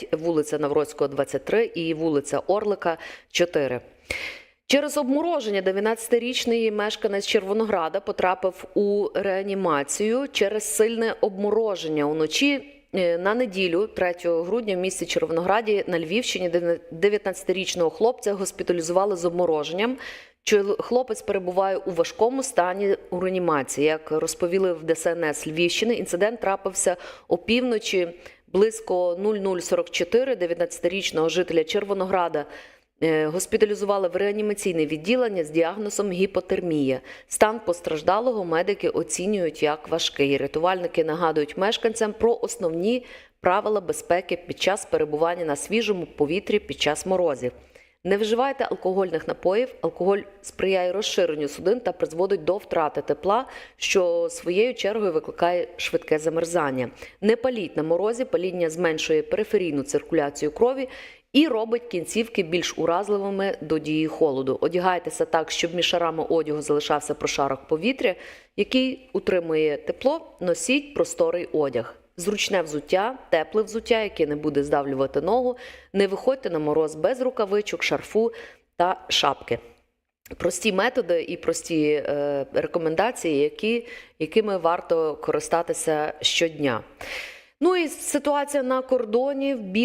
9, вулиця Навроцького, 23 і вулиця Орлика, 4. Через обмороження 19-річний мешканець Червонограда потрапив у реанімацію через сильне обмороження уночі. е, На неділю, 3 грудня, в місті Червонограді на Львівщині 19-річного хлопця госпіталізували з обмороженням. Хлопець перебуває у важкому стані у реанімації. Як розповіли в ДСНС Львівщини, інцидент трапився опівночі близько 0044 19-річного жителя Червонограда. Е, Госпіталізували в реанімаційне відділення з діагнозом гіпотермія. Стан постраждалого медики оцінюють як важкий. Рятувальники нагадують мешканцям про основні правила безпеки під час перебування на свіжому повітрі під час морозів. Не вживайте алкогольних напоїв. Алкоголь сприяє розширенню судин та призводить до втрати тепла, що своєю чергою викликає швидке замерзання. Не паліть на морозі, паління зменшує периферійну циркуляцію крові і робить кінцівки більш уразливими до дії холоду. Одягайтеся так, щоб між шарами одягу залишався прошарок повітря, який утримує тепло. Носіть просторий одяг. Зручне взуття, тепле взуття, яке не буде здавлювати ногу. Не виходьте на мороз без рукавичок, шарфу та шапки. Прості методи і прості е, рекомендації, які, якими варто користатися щодня. Ну і ситуація на кордоні в бік.